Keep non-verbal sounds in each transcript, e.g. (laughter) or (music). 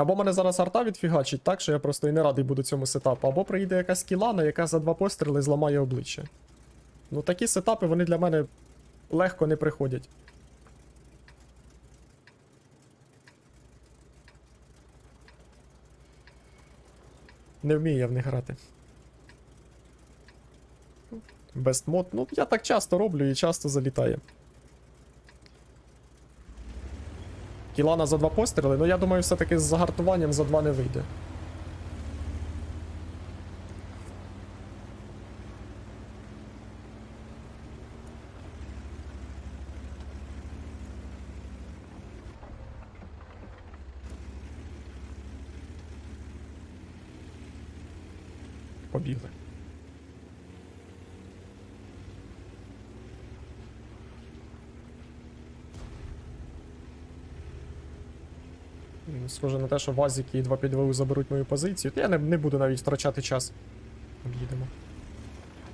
Або мене зараз арта відфігачить так, що я просто і не радий буду цьому сетапу, або прийде якась кілана, яка за два постріли зламає обличчя. Ну такі сетапи вони для мене легко не приходять. Не вмію я в них грати. Best мод. Ну, я так часто роблю і часто залітає. Кілана за два постріли, ну я думаю, все-таки з загартуванням за два не вийде. Побігли. Схоже на те, що Вазіки і 2 підвоу заберуть мою позицію. Та я не, не буду навіть втрачати час. Об'їдемо.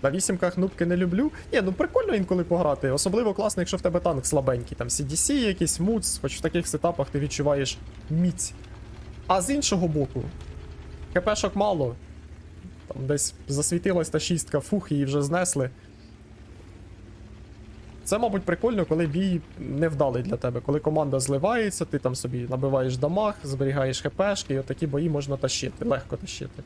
На вісімках нубки не люблю. Ні, ну прикольно інколи пограти. Особливо класно, якщо в тебе танк слабенький. Там CDC, якийсь муц, хоч в таких сетапах ти відчуваєш міць. А з іншого боку, ХПшок мало. Там десь засвітилась та шістка, фух, її вже знесли. Це, мабуть, прикольно, коли бій невдалий для тебе. Коли команда зливається, ти там собі набиваєш дамаг, зберігаєш хпшки, і отакі бої можна тащити, легко тащити.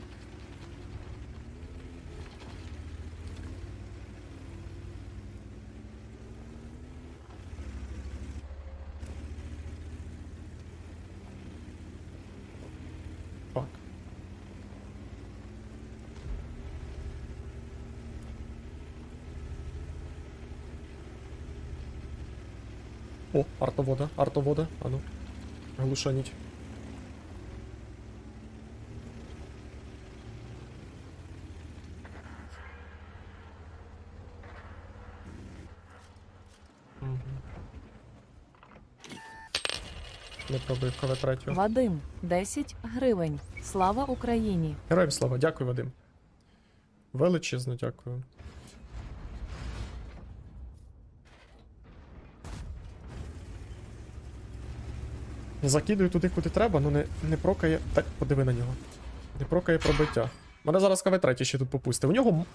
О, артовода, артовода, а ну. Глушаніть. Мгм. Не пробив. Вадим 10 гривень. Слава Україні! Героям слава, дякую, Вадим. Величезно дякую. Закидую туди, куди треба, ну не, не прокає. Так, подиви на нього. Не прокає пробиття. Мене зараз КВ-3 ще тут попустить. У нього.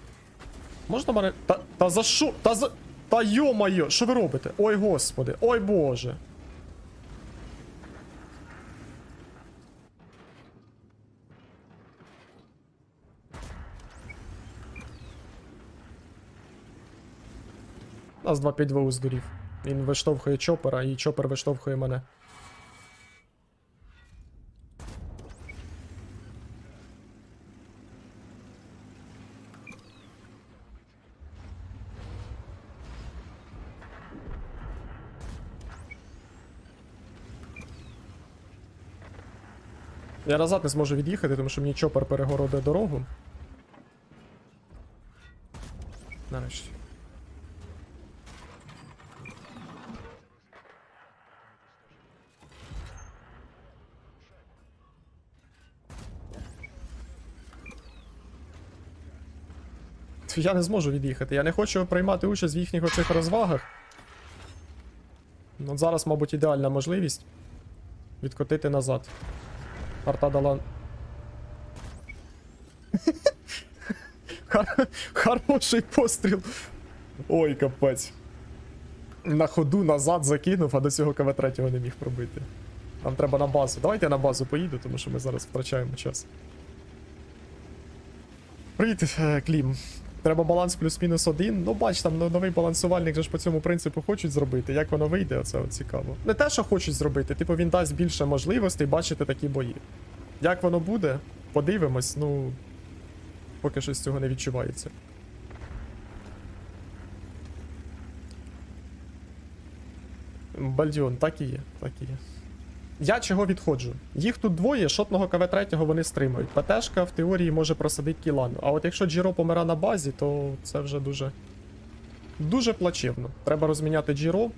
Можна мене. Та, та за що? Та за. Та йо-моє, що ви робите? Ой господи, ой боже. У нас 2-5 2 здурів. Він виштовхує чопера, і чопер виштовхує мене. Я назад не зможу від'їхати, тому що мені чопер перегородить дорогу. Нарешті. Я не зможу від'їхати. Я не хочу приймати участь в їхніх оцих розвагах. Ну, От зараз, мабуть, ідеальна можливість відкотити назад. Арта дала. (laughs) Хороший постріл. Ой, капець. На ходу назад закинув, а до цього КВ-3 не міг пробити. Нам треба на базу. Давайте я на базу поїду, тому що ми зараз втрачаємо час. Привіт, е, Клім. Треба баланс плюс-мінус один. Ну, бач, там ну, новий балансувальник же ж по цьому принципу хочуть зробити. Як воно вийде, оце цікаво. Не те, що хочуть зробити, типу він дасть більше можливостей бачити такі бої. Як воно буде, подивимось, ну. Поки що з цього не відчувається. Бальдіон, так і є, так і є. Я чого відходжу? Їх тут двоє, шотного КВ-3 вони стримують. ПТшка в теорії може просадити кілану. А от якщо Джіро помира на базі, то це вже дуже. Дуже плачевно. Треба розміняти Джіро.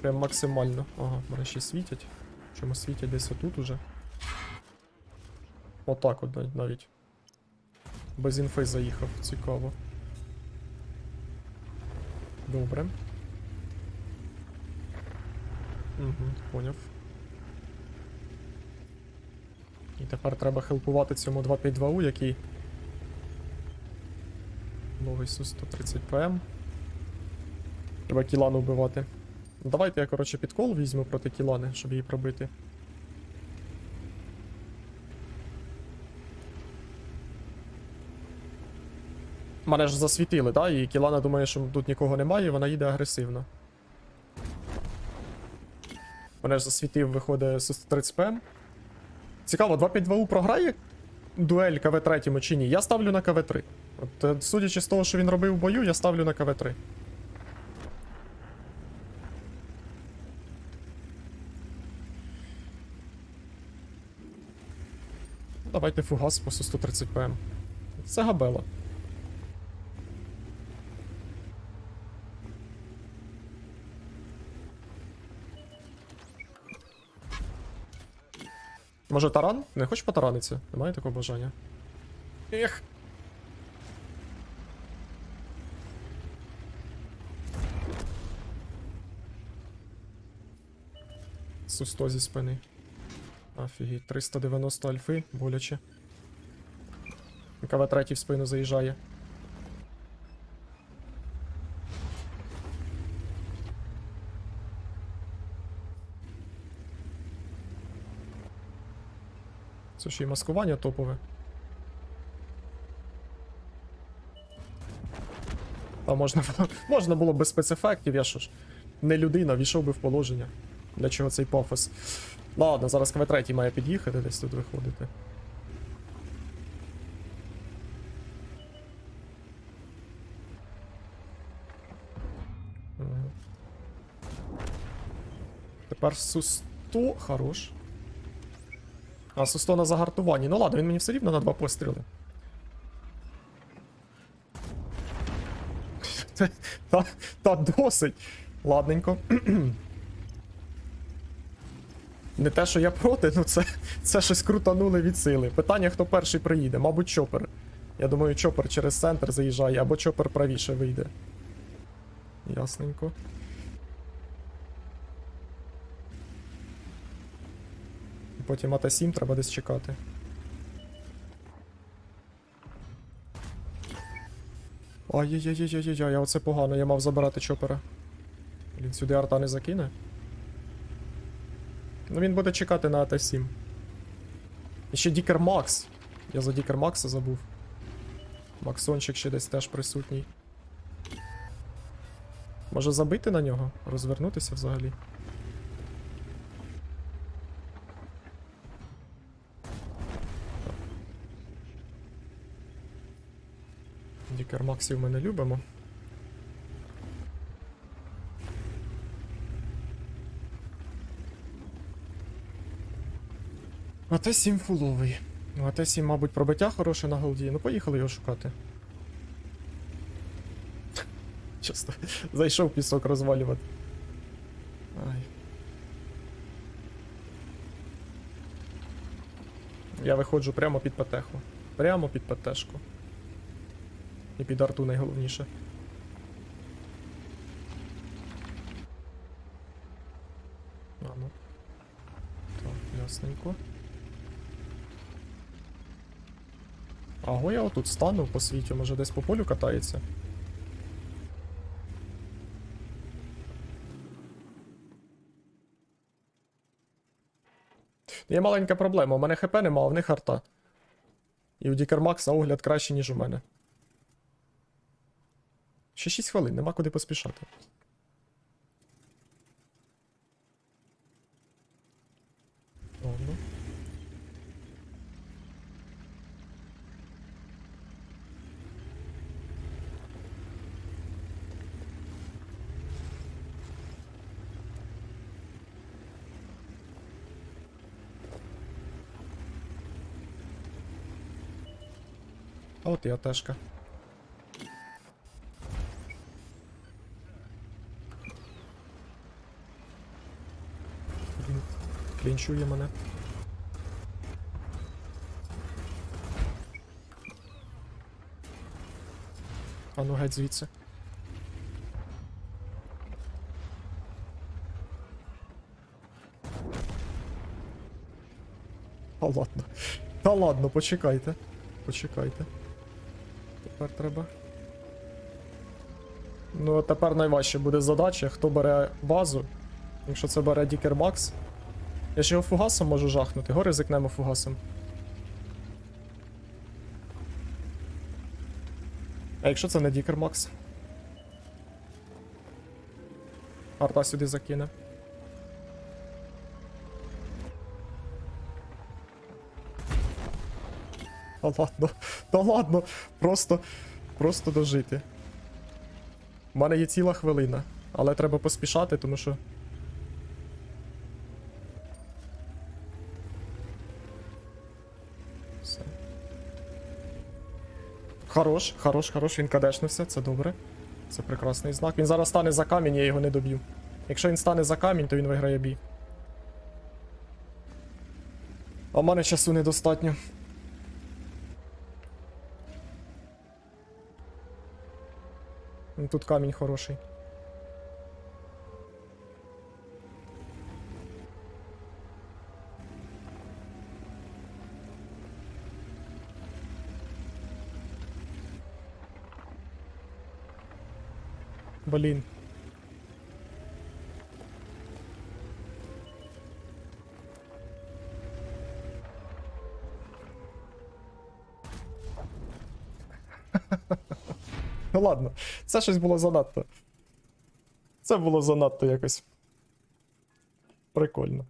Прям максимально. Ага, мене ще світять. Чому світять десь отут уже. Отак от навіть. Без інфи заїхав, цікаво. Добре. Угу, поняв. І тепер треба хелпувати цьому 252У, який. Новий Су-130 ПМ. Треба Кілану вбивати. Давайте я, коротше, підкол візьму проти Кілани, щоб її пробити. Мене ж засвітили, так? І Кілана думає, що тут нікого немає, і вона їде агресивно. Мене ж засвітив, виходить Су-130 ПМ. Цікаво, 252У програє дуель КВ-3 чи ні? Я ставлю на КВ-3. От, е, судячи з того, що він робив в бою, я ставлю на КВ-3. Давайте фугас по Су-130 ПМ. Це габела. Може таран? Не хочеш потаранитися? Немає такого бажання. Ех. Су-100 зі спини. Офігеть, 390 альфи, боляче. КВ третій в спину заїжджає. Це ще й маскування топове. А можна було, можна було без спецефектів, я що ж. Не людина, війшов би в положення. Для чого цей пафос? Ладно, зараз КВ-3 має під'їхати, десь тут виходити. Тепер Су-100 хорош. А, Су-100 на загартуванні. Ну ладно, він мені все рівно на два постріли. Та, та досить. Ладненько. Не те, що я проти, ну це, це щось крутанули від сили. Питання, хто перший приїде, мабуть, чопер. Я думаю, чопер через центр заїжджає, або чопер правіше вийде. Ясненько. Потім АТ-7 треба десь чекати. Ай-яй-яй-яй-яй-яй, а оце погано, я мав забирати чопера. Він сюди арта не закине. Ну він буде чекати на АТ-7. І ще Дікер Макс. Я за Дікер Макса забув. Максончик ще десь теж присутній. Може забити на нього? Розвернутися взагалі. Дікер Максів ми не любимо. АТ-7 фуловий. Ну, АТ-7, мабуть, пробиття хороше на голді. Ну, поїхали його шукати. Чисто. Зайшов пісок розвалювати. Ай. Я виходжу прямо під ПТХу. Прямо під ПТшку. І під арту найголовніше. А, ну. Так, ясненько. Аго, я отут стану по світі, може десь по полю катається. Є маленька проблема, у мене ХП нема, а в них арта. І у Дікермакса огляд краще, ніж у мене. Ще 6 хвилин, нема куди поспішати. Ладно. А от і атешка. клінчує мене. А ну геть звідси. Та ладно. Та ладно, почекайте. Почекайте. Тепер треба. Ну, а тепер найважче буде задача, хто бере базу. Якщо це бере Дікер Макс, я ж його фугасом можу жахнути. Го ризикнемо фугасом. А якщо це не Дікер Макс? Арта сюди закине. Та ладно, та ладно, просто, просто дожити. У мене є ціла хвилина, але треба поспішати, тому що. Хорош, хорош, хорош, він кадешнувся, це добре. Це прекрасний знак. Він зараз стане за камінь, я його не доб'ю. Якщо він стане за камінь, то він виграє бій. А в мене часу недостатньо. Тут камінь хороший. Блін. (laughs) Ну ладно, це щось було занадто. Це було занадто якось. Прикольно.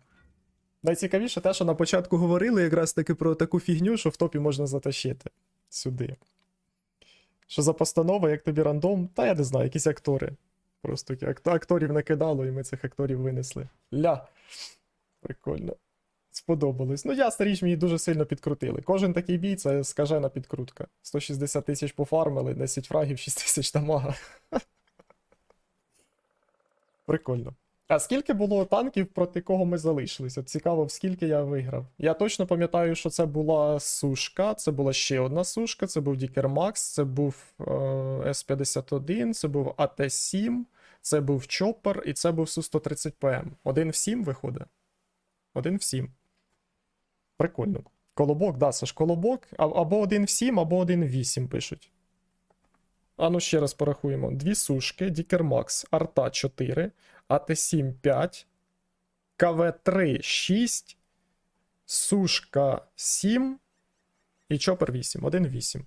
Найцікавіше те, що на початку говорили якраз таки про таку фігню, що в топі можна затащити сюди. Що за постанова, як тобі рандом, та я не знаю, якісь актори. Просто ак- акторів накидало, і ми цих акторів винесли. Ля. Прикольно. Сподобалось. Ну, ясна річ, мені дуже сильно підкрутили. Кожен такий бій це скажена підкрутка. 160 тисяч пофармили, 10 фрагів, 6 тисяч дамага. (laughs) Прикольно. А скільки було танків, проти кого ми залишились? От цікаво, скільки я виграв. Я точно пам'ятаю, що це була сушка, це була ще одна сушка, це був Дікер Макс, це був е, С-51, це був АТ-7, це був Чоппер і це був Су-130ПМ. Один в 7 виходить. Один в 7. Прикольно. Колобок, да, ж колобок. Або один в 7, або один в 8 пишуть. А ну ще раз порахуємо. Дві сушки, Дікер Макс, Арта 4, АТ7 5, КВ3 6, Сушка 7 і Чопер 8. 1 в 8.